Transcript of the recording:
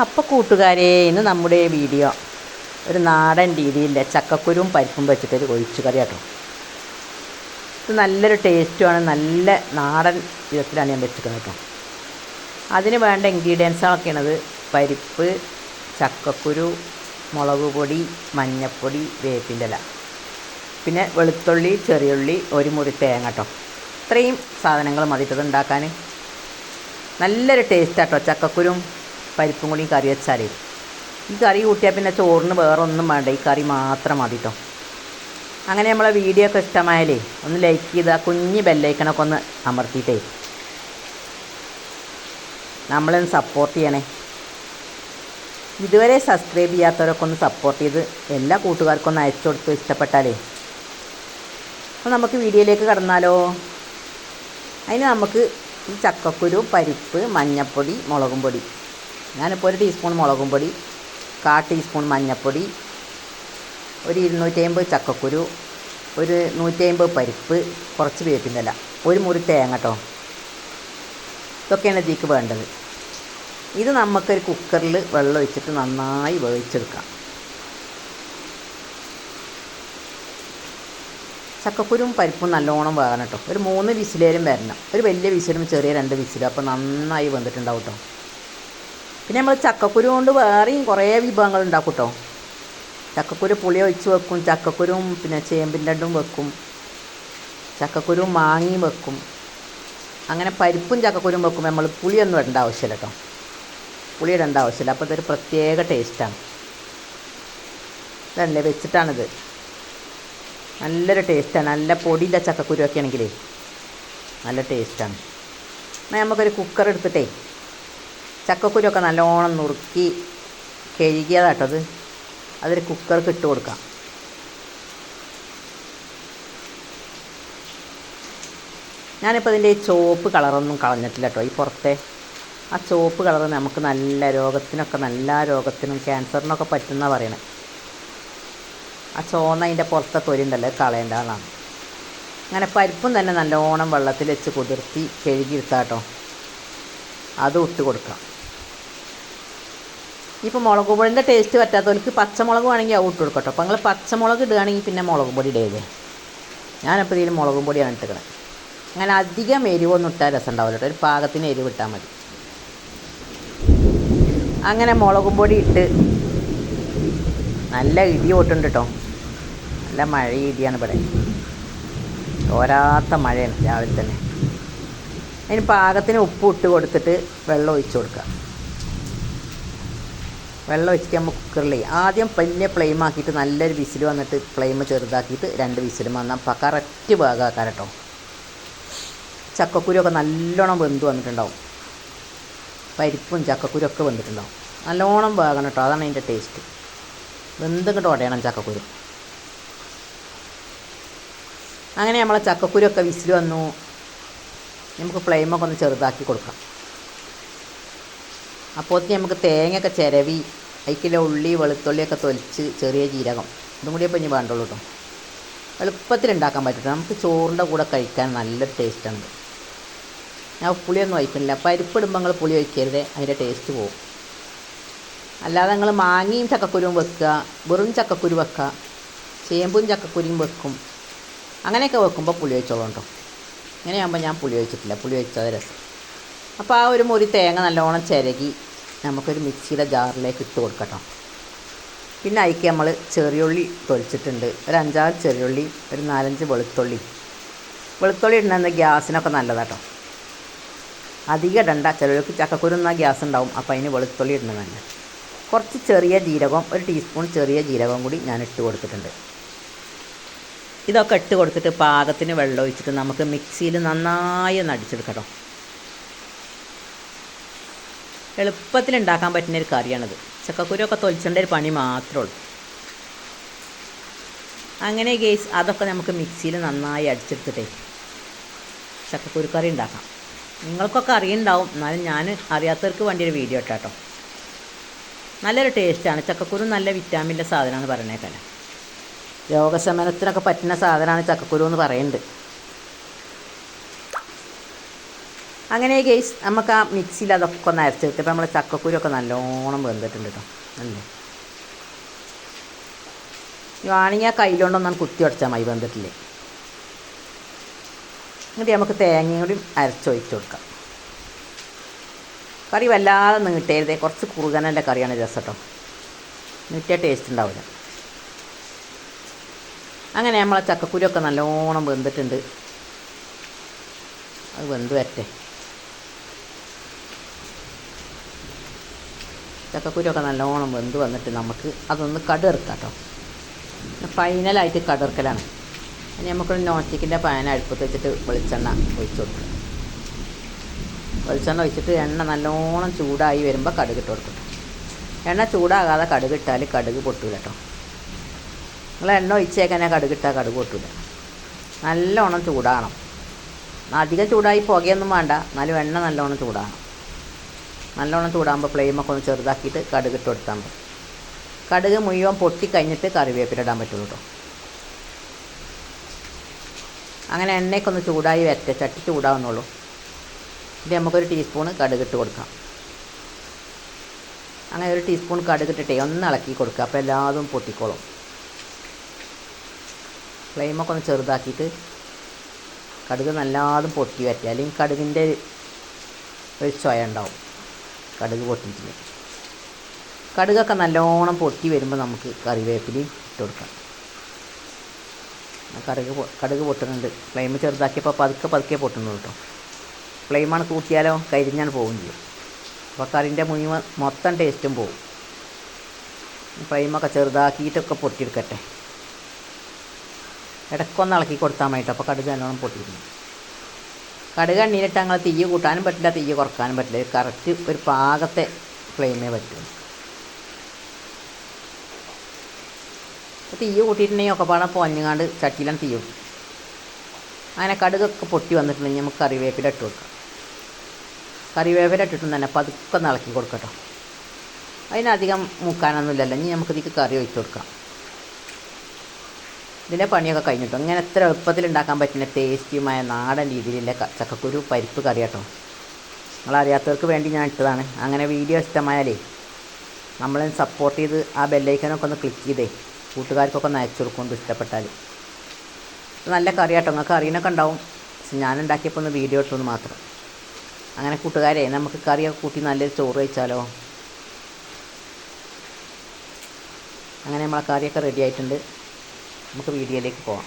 അപ്പോൾ കൂട്ടുകാരെ ഇന്ന് നമ്മുടെ വീഡിയോ ഒരു നാടൻ രീതിയിലെ ചക്കക്കുരും പരിപ്പും വെച്ചിട്ടൊരു ഒഴിച്ചു കറി കേട്ടോ ഇത് നല്ലൊരു ടേസ്റ്റുമാണ് നല്ല നാടൻ വിധത്തിലാണ് ഞാൻ വെച്ചിരിക്കുന്നത് കേട്ടോ. അതിന് വേണ്ട ഇൻഗ്രീഡിയൻസുകളൊക്കെയാണത് പരിപ്പ് ചക്കക്കുരു മുളക് പൊടി മഞ്ഞപ്പൊടി വേപ്പിന്റെ ഇല. പിന്നെ വെളുത്തുള്ളി ചെറിയുള്ളി ഒരു മുറി തേങ്ങ കേട്ടോ. ഇത്രയും സാധനങ്ങൾ മതിട്ടത് ഉണ്ടാക്കാൻ നല്ലൊരു ടേസ്റ്റ് കേട്ടോ ചക്കക്കുരും. പരിപ്പും കൂടി കറി വെച്ചാലേ. ഈ കറി കൂട്ടിയാൽ പിന്നെ ചോറിന് വേറെ ഒന്നും വേണ്ട. ഈ കറി മാത്രം മതി കേട്ടോ അങ്ങനെ നമ്മളെ വീഡിയോ ഒക്കെ ഇഷ്ടമായാലേ ഒന്ന് ലൈക്ക് ചെയ്ത് ആ കുഞ്ഞ് ബെല്ലൈക്കണൊക്കെ ഒന്ന് അമർത്തിയിട്ടേ. നമ്മളൊന്ന് സപ്പോർട്ട് ചെയ്യണേ. ഇതുവരെ സബ്സ്ക്രൈബ് ചെയ്യാത്തവരൊക്കെ ഒന്ന് സപ്പോർട്ട് ചെയ്ത് എല്ലാ കൂട്ടുകാർക്കും ഒന്ന് അയച്ചു കൊടുത്ത് ഇഷ്ടപ്പെട്ടാലേ. അപ്പോൾ നമുക്ക് വീഡിയോയിലേക്ക് കടന്നാലോ. അതിന് നമുക്ക് ഈ ചക്കക്കുരു പരിപ്പ് മഞ്ഞപ്പൊടി മുളകും പൊടി. ഞാനിപ്പോൾ ഒരു ടീസ്പൂൺ മുളകും പൊടി കാ ടീസ്പൂൺ മഞ്ഞൾപ്പൊടി ഒരു ഇരുന്നൂറ്റി അമ്പത് ചക്കക്കുരു ഒരു നൂറ്റി അമ്പത് പരിപ്പ് കുറച്ച് വേപ്പിന്റെ ഒരു മുറി തേങ്ങ കേട്ടോ ഇതൊക്കെയാണ് ഇതിലേക്ക് വേണ്ടത്. ഇത് നമുക്കൊരു കുക്കറിൽ വെള്ളം ഒഴിച്ചിട്ട് നന്നായി വേവിച്ചെടുക്കാം. ചക്കക്കുരും പരിപ്പും നല്ലോണം വേകണം കേട്ടോ ഒരു മൂന്ന് വിസിലേലും വരണം. ഒരു വലിയ വിസിലും ചെറിയ രണ്ട് വിസിലും അപ്പോൾ നന്നായി വന്നിട്ടുണ്ടാവും കേട്ടോ പിന്നെ നമ്മൾ ചക്കക്കുരു കൊണ്ട് വേറെയും കുറേ വിഭവങ്ങൾ ഉണ്ടാക്കും കേട്ടോ ചക്കക്കുരു പുളി ഒഴിച്ച് വെക്കും ചക്കക്കുരും പിന്നെ ചേമ്പിന്റെ അണ്ടും വെക്കും ചക്കക്കുരു മാങ്ങിയും വെക്കും. അങ്ങനെ പരിപ്പും ചക്കക്കുരും വെക്കും നമ്മൾ പുളിയൊന്നും ഇടേണ്ട ആവശ്യമില്ല കേട്ടോ പുളി ഇടേണ്ട ആവശ്യമില്ല. അപ്പോൾ ഇതൊരു പ്രത്യേക ടേസ്റ്റാണ്. ഇതല്ലേ വെച്ചിട്ടാണിത്. നല്ലൊരു ടേസ്റ്റാണ്. നല്ല പൊടിയില്ല ചക്കക്കുരു ഒക്കെ ആണെങ്കിലേ നല്ല ടേസ്റ്റാണ്. എന്നാൽ നമുക്കൊരു കുക്കർ എടുത്തിട്ടേ. ചക്കക്കുരു ഒക്കെ നല്ലോണം നുറുക്കി കഴുകിയതാട്ടത് അത്. അതൊരു കുക്കർക്ക് ഇട്ട് കൊടുക്കാം. ഞാനിപ്പോൾ ഇതിന്റെ ഈ ചുവപ്പ് കളറൊന്നും കളഞ്ഞിട്ടില്ല കേട്ടോ ഈ പുറത്തെ ആ ചുവപ്പ് കളർ നമുക്ക് നല്ല രോഗത്തിനൊക്കെ നല്ല രോഗത്തിനും ക്യാൻസറിനൊക്കെ പറ്റുന്ന പറയണേ. ആ ചോന്ന അതിന്റെ പുറത്തെ തൊലി ഉണ്ടല്ലോ അത് കളയേണ്ടതാണ് അങ്ങനെ പരിപ്പും തന്നെ നല്ലോണം വെള്ളത്തിൽ വെച്ച് കുതിർത്തി കഴുകി കേട്ടോ അത് ഇട്ട് കൊടുക്കാം. ഇപ്പോൾ മുളക് പൊടിന്റെ ടേസ്റ്റ് പറ്റാത്തവർക്ക് പച്ചമുളക് വേണമെങ്കിൽ അത് ഇട്ട് കൊടുക്കട്ടോ. അപ്പോൾ നിങ്ങൾ പച്ചമുളക് ഇടുകയാണെങ്കിൽ പിന്നെ മുളക് പൊടി ഇടരുത്. ഞാനിപ്പോൾ ഇതിൽ മുളക് പൊടിയാണ് ഇട്ടുന്നത് അങ്ങനെ അധികം എരിവൊന്നും ഇട്ടാൽ രസം ഉണ്ടാവില്ല കേട്ടോ. ഒരു പാകത്തിന് എരിവ് ഇട്ടാൽ മതി. അങ്ങനെ മുളകും പൊടി ഇട്ട് നല്ല ഇടി ഓട്ടുണ്ട് കേട്ടോ. നല്ല മഴ ഇടിയാണ് ഇവിടെ. തോരാത്ത മഴയാണ് രാവിലെ തന്നെ. അതിന് പാകത്തിന് ഉപ്പ് ഇട്ട് കൊടുത്തിട്ട് വെള്ളം ഒഴിച്ചു കൊടുക്കുക വെള്ളം ഒഴിച്ചിട്ട് നമ്മൾ കുക്കറിൽ ആദ്യം വലിയ ഫ്ലെയിം ആക്കിയിട്ട് നല്ലൊരു വിസിൽ വന്നിട്ട് ഫ്ലെയിം ചെറുതാക്കിയിട്ട് രണ്ട് വിസിലും വന്നാൽ അപ്പം കറക്റ്റ് വേഗമാക്കാൻ കേട്ടോ ചക്കക്കുരുവൊക്കെ നല്ലോണം വെന്ത് വന്നിട്ടുണ്ടാവും. പരിപ്പും ചക്കക്കുരി ഒക്കെ വെന്തിട്ടുണ്ടാവും. നല്ലോണം വേകണം കേട്ടോ. അതാണ് അതിന്റെ ടേസ്റ്റ് വെന്തിങ്ങോട്ട് ഉടയണം ചക്കക്കുരു. അങ്ങനെ നമ്മളെ ചക്കക്കുരൊക്കെ വിസിൽ വന്നു. നമുക്ക് ഫ്ലെയിമൊക്കെ ഒന്ന് ചെറുതാക്കി കൊടുക്കാം. അപ്പോഴത്തേക്ക് നമുക്ക് തേങ്ങയൊക്കെ ചിരവി അതിക്കിലെ ഉള്ളി വെളുത്തുള്ളിയൊക്കെ തൊലിച്ച് ചെറിയ ജീരകം. ഇതും കൂടി കൂടിയപ്പോൾ ഇനി വേണ്ടുള്ളൂ കേട്ടോ എളുപ്പത്തിൽ ഉണ്ടാക്കാൻ പറ്റും നമുക്ക് ചോറിന്റെ കൂടെ കഴിക്കാൻ നല്ല ടേസ്റ്റാണ് ഞാൻ പുളിയൊന്നും ഒഴിക്കുന്നില്ല. പരിപ്പിടുമ്പോൾ നിങ്ങൾ പുളി ഒഴിക്കരുത്. അതിന്റെ ടേസ്റ്റ് പോകും അല്ലാതെ നിങ്ങൾ മാങ്ങയും ചക്കക്കുരുവും വെക്കുക വെറും ചക്കക്കുരു വെക്കുക ചേമ്പും ചക്കക്കുരുവും വെക്കും അങ്ങനെയൊക്കെ വെക്കുമ്പോൾ പുളി ഒഴിച്ചോളൂ കേട്ടോ ഇങ്ങനെയാകുമ്പോൾ ഞാൻ പുളി ഒഴിച്ചിട്ടില്ല. പുളി ഒഴിച്ചത് രസം. അപ്പോൾ ആ ഒരു മുറി തേങ്ങ നല്ലോണം ചിരകി നമുക്കൊരു മിക്സിയുടെ ജാറിലേക്ക് ഇട്ട് കൊടുക്കട്ടോ. പിന്നെ അതിക്ക് നമ്മൾ ചെറിയുള്ളി തൊലിച്ചിട്ടുണ്ട്. ഒരു അഞ്ചാറ് ചെറിയുള്ളി ഒരു നാലഞ്ച് വെളുത്തുള്ളി. വെളുത്തുള്ളി ഇടുന്നത് ഗ്യാസിനൊക്കെ നല്ലതാട്ടോ. അധികം ഇടണ്ട. ചിലർക്ക് ചക്കക്കുരുന്ന ഗ്യാസ് ഉണ്ടാവും. അപ്പോൾ അതിന് വെളുത്തുള്ളി ഇടുന്നത് തന്നെ. കുറച്ച് ചെറിയ ജീരകം ഒരു ടീസ്പൂൺ ചെറിയ ജീരകം കൂടി ഞാൻ ഇട്ട് കൊടുത്തിട്ടുണ്ട്. ഇതൊക്കെ ഇട്ട് കൊടുത്തിട്ട് പാകത്തിന് വെള്ളം ഒഴിച്ചിട്ട് നമുക്ക് മിക്സിയിൽ നന്നായി ഒന്ന് അടിച്ചെടുക്കണം എളുപ്പത്തിൽ ഉണ്ടാക്കാൻ പറ്റുന്ന ഒരു കറിയാണിത്. ചക്കക്കുരുവൊക്കെ തൊലിച്ചേണ്ട ഒരു പണി മാത്രമേ ഉള്ളൂ അങ്ങനെ ഗേസ് അതൊക്കെ നമുക്ക് മിക്സിയിൽ നന്നായി അടിച്ചെടുത്തിട്ടേ ചക്കക്കുരു കറി ഉണ്ടാക്കാം. നിങ്ങൾക്കൊക്കെ അറിയുണ്ടാവും. എന്നാലും ഞാൻ അറിയാത്തവർക്ക് വേണ്ടി ഒരു വീഡിയോ ഇട്ടാട്ടോ. നല്ലൊരു ടേസ്റ്റാണ് ചക്കക്കുരു നല്ല വിറ്റാമിന്റെ സാധനമാണ് പറയണേക്കല്ല രോഗശമനത്തിനൊക്കെ പറ്റുന്ന സാധനമാണ് ചക്കക്കുരു എന്ന് പറയുന്നുണ്ട് അങ്ങനെ ഗെയ്സ് നമുക്ക് ആ മിക്സിയിൽ അതൊക്കെ ഒന്ന് അരച്ച് ഇപ്പം നമ്മൾ ചക്കക്കുരൊക്കെ നല്ലോണം വെന്തിട്ടുണ്ട് കേട്ടോ അല്ലേ? വാണിങ്ങ കയ്യിലുണ്ടൊന്നാണ് കുത്തി ഉടച്ചാൽ മതി വെന്തിട്ടില്ലേ? എന്നിട്ട് നമുക്ക് തേങ്ങയും കൂടി അരച്ചൊഴിച്ച് കൊടുക്കാം. കറി വല്ലാതെ നീട്ടരുതേ. കുറച്ച് കുറുകനന്റെ കറിയാണ് രസം കേട്ടോ നീട്ടിയ ടേസ്റ്റ് ഉണ്ടാവില്ല അങ്ങനെ നമ്മളെ ചക്കക്കുരൊക്കെ നല്ലോണം വെന്തിട്ടുണ്ട്. അത് വെന്ത് വരട്ടെ. ചക്കക്കുരുവൊക്കെ നല്ലോണം വെന്ത് വന്നിട്ട് നമുക്ക് അതൊന്ന് കടുകറക്കാം കേട്ടോ ഫൈനലായിട്ട് കടുകറക്കലാണ്. ഇനി നമുക്കൊരു നോസ്റ്റിക്കിന്റെ പാൻ അടുപ്പത്ത് വെച്ചിട്ട് വെളിച്ചെണ്ണ ഒഴിച്ച് കൊടുക്കുക വെളിച്ചെണ്ണ ഒഴിച്ചിട്ട് എണ്ണ നല്ലോണം ചൂടായി വരുമ്പോൾ കടുക് ഇട്ട് കൊടുക്കും. എണ്ണ ചൂടാകാതെ കടുക് ഇട്ടാൽ കടുക് പൊട്ടൂല കേട്ടോ നിങ്ങൾ എണ്ണ ഒഴിച്ചേക്കന്നെ കടുക് ഇട്ടാൽ കടുക് പൊട്ടൂല. നല്ലോണം ചൂടാകണം. അധികം ചൂടായി പുകയൊന്നും വേണ്ട. എന്നാലും എണ്ണ നല്ലോണം ചൂടാകണം. നല്ലോണം ചൂടാകുമ്പോൾ ഫ്ലെയിമൊക്കെ ഒന്ന് ചെറുതാക്കിയിട്ട് കടുക് ഇട്ട് കൊടുത്താൽ മതി. കടുക് മുഴുവൻ പൊട്ടി കഴിഞ്ഞിട്ട് കറിവേപ്പില ഇടാൻ പറ്റുള്ളൂ കേട്ടോ അങ്ങനെ എണ്ണയൊക്കെ ഒന്ന് ചൂടായി വരട്ടെ ചട്ടി ചൂടാവുന്നുള്ളൂ. ഇത് നമുക്കൊരു ടീസ്പൂണ് കടുക് ഇട്ട് കൊടുക്കാം. അങ്ങനെ ഒരു ടീസ്പൂൺ കടുക് ഇട്ടിട്ടേ ഒന്ന് ഇളക്കി കൊടുക്കുക അപ്പോൾ എല്ലാതും പൊട്ടിക്കോളും. ഫ്ലെയിമൊക്കെ ഒന്ന് ചെറുതാക്കിയിട്ട് കടുക് നല്ലാതും പൊട്ടി വരട്ടെ. അല്ലെങ്കിൽ കടുകിന്റെ ഒരു ചൊയ ഉണ്ടാവും. കടുക് പൊട്ടിയിട്ടില്ല. കടുകൊക്കെ നല്ലോണം പൊട്ടി വരുമ്പോൾ നമുക്ക് കറിവേപ്പിലയും ഇട്ട് കൊടുക്കാം. കടുക് കടുക് പൊട്ടുന്നുണ്ട്. ഫ്ലെയിം ചെറുതാക്കിയപ്പോൾ പതുക്കെ പതുക്കെ പൊട്ടുന്നുള്ളൂ കേട്ടോ. ഫ്ലെയിമാണ് കൂട്ടിയാലോ കരിഞ്ഞാണ് പോകും ചെയ്യും. അപ്പോൾ കറിന്റെ മുഴുവൻ മൊത്തം ടേസ്റ്റും പോകും ഫ്ലെയിമൊക്കെ ചെറുതാക്കിയിട്ടൊക്കെ പൊട്ടിയെടുക്കട്ടെ. ഇടയ്ക്കൊന്ന് ഇളക്കി കൊടുത്താൽ മതി കേട്ടോ. അപ്പോൾ കടുക് നല്ലോണം പൊട്ടിയിരുന്നു കടുക് എണ്ണീരിട്ട് ഞങ്ങൾ തീ കൂട്ടാനും പറ്റില്ല തീ കുറക്കാനും പറ്റില്ല. കറക്റ്റ് ഒരു പാകത്തെ ഫ്ലെയിമേ അപ്പോൾ തീ കൂട്ടിയിട്ടുണ്ടെങ്കിൽ ഒക്കെ പാടെ പൊഞ്ഞങ്ങാണ്ട് ചട്ടിയിലാണ് തീ കൂട്ടും. അങ്ങനെ കടുകൊക്കെ പൊട്ടി വന്നിട്ടുണ്ടെങ്കിൽ നമുക്ക് കറിവേപ്പില ഇട്ട് കൊടുക്കാം. കറിവേപ്പില ഇട്ടിട്ടും തന്നെ പതുക്കെ ഇളക്കി കൊടുക്കട്ടോ അതിനധികം മുക്കാനൊന്നുമില്ലല്ലോ. ഇനി നമുക്ക് ഇതിക്ക് കറി ഒഴിച്ച് കൊടുക്കാം. ഇതിന്റെ പണിയൊക്കെ കഴിഞ്ഞിട്ടോ? ഇങ്ങനെ എത്ര എളുപ്പത്തിൽ ഉണ്ടാക്കാൻ പറ്റുന്ന ടേസ്റ്റിയുമായ നാടൻ രീതിയിലുള്ള ചക്കക്കുരു പരിപ്പ് കറി കേട്ടോ നിങ്ങളറിയാത്തവർക്ക് വേണ്ടി ഞാൻ ഇട്ടതാണ്. അങ്ങനെ വീഡിയോ ഇഷ്ടമായാലേ നമ്മളെ സപ്പോർട്ട് ചെയ്ത് ആ ബെല്ലൈക്കനൊക്കെ ഒന്ന് ക്ലിക്ക് ചെയ്തേ. കൂട്ടുകാർക്കൊക്കെ ഒന്ന് അയച്ചു കൊടുക്കൊണ്ട് ഇഷ്ടപ്പെട്ടാൽ നല്ല കറി കേട്ടോ നിങ്ങൾക്ക് അറിയണൊക്കെ ഉണ്ടാവും. പക്ഷെ ഞാൻ ഉണ്ടാക്കിയപ്പോൾ ഒന്ന് വീഡിയോ ഇട്ടു മാത്രം. അങ്ങനെ കൂട്ടുകാരെ നമുക്ക് കറിയൊക്കെ കൂട്ടി നല്ലൊരു ചോറ് കഴിച്ചാലോ? അങ്ങനെ നമ്മളെ കറിയൊക്കെ റെഡി ആയിട്ടുണ്ട്. നമുക്ക് വീഡിയോയിലേക്ക് പോവാം.